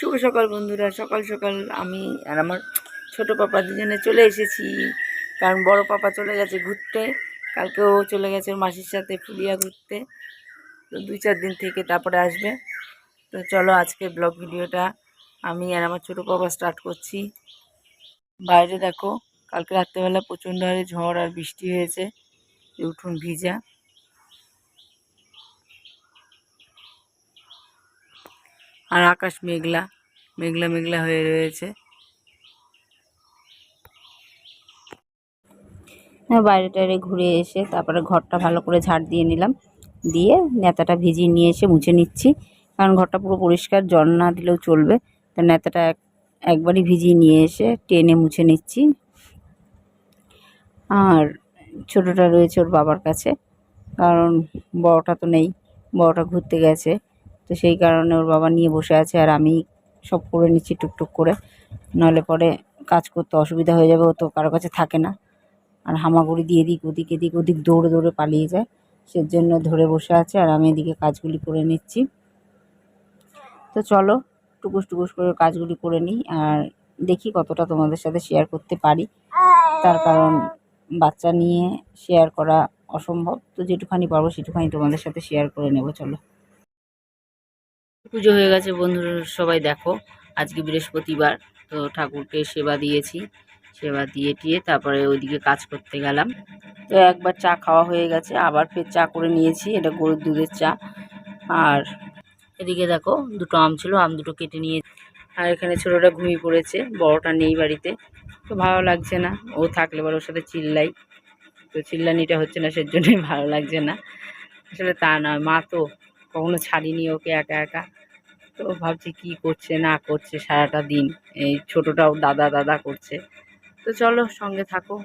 শুভ সকাল বন্ধুরা, সকাল সকাল আমি আর আমার ছোট পাপা দুজনে চলে এসেছি, কারণ বড় পাপা চলে গেছে ঘুরতে। কালকেও চলে গেছে মাসির সাথে ফুলিয়া ঘুরতে। তো দুই চার দিন থেকে তারপরে আসবে। তো চলো আজকে ব্লগ ভিডিওটা আমি আর আমার ছোট পাপা স্টার্ট করছি। বাইরে দেখো, কালকে রাত্রেবেলা প্রচণ্ড হারে ঝড় আর বৃষ্টি হয়েছে, উঠুন ভিজা। আর আকাশ মেঘলা মেঘলা মেঘলা হয়ে রয়েছে। বাইরে টাইরে ঘুরে এসে তারপরে ঘরটা ভালো করে ঝাড় দিয়ে নিলাম। দিয়ে নেতাটা ভিজিয়ে নিয়ে এসে মুছে নিচ্ছি। কারণ ঘরটা পুরো পরিষ্কার, জল না দিলেও চলবে। তো নেতাটা এক, একবারই ভিজিয়ে নিয়ে এসে টেনে মুছে নিচ্ছি। আর ছোটোটা রয়েছে ওর বাবার কাছে। কারণ বড়টা তো নেই, বড়টা ঘুরতে গেছে। তো সেই কারণে ওর বাবা নিয়ে বসে আছে আর আমি সব করে নিচ্ছি টুকটুক করে। নাহলে পরে কাজ করতে অসুবিধা হয়ে যাবে, ও তো কারও কাছে থাকে না। আর হামাগুড়ি দিয়ে দিক, ওদিক এদিক ওদিক দৌড়ে দৌড়ে পালিয়ে যায়। সেজন্য ধরে বসে আছে আর আমি এদিকে কাজগুলি করে নিচ্ছি। তো চলো, টুকুস টুকুস করে কাজগুলি করে নিই আর দেখি কতটা তোমাদের সাথে শেয়ার করতে পারি। তার কারণ বাচ্চা নিয়ে শেয়ার করা অসম্ভব। তো যেটুখানি পারব সেটুখানি তোমাদের সাথে শেয়ার করে নেব, চলো। পুজো হয়ে গেছে, বন্ধুরা সবাই দেখো। আজকে বৃহস্পতিবার, তো ঠাকুরকে সেবা দিয়েছি। সেবা দিয়ে টিয়ে তারপরে ওইদিকে কাজ করতে গেলাম। তো একবার চা খাওয়া হয়ে গেছে, আবার ফের চা করে নিয়েছি, এটা গরুর দুধের চা। আর এদিকে দেখো, দুটো আম ছিল, আম দুটো কেটে নিয়ে আর এখানে ছোটোটা ঘুমিয়ে পড়েছে, বড়টা নেই বাড়িতে। তো ভালো লাগছে না, ও থাকলে বার ওর সাথে চিল্লাই। তো চিল্লানিটা হচ্ছে না, সেজন্যই ভালো লাগছে না। আসলে তা নয়, মা তো কখনো ছাড়িনি ওকে একা একা। তো ভাবছি কি করছে, না করছে সারাটা দিন। এই ছোটটাও দাদা দাদা করছে। তো চলো সঙ্গে থাকো।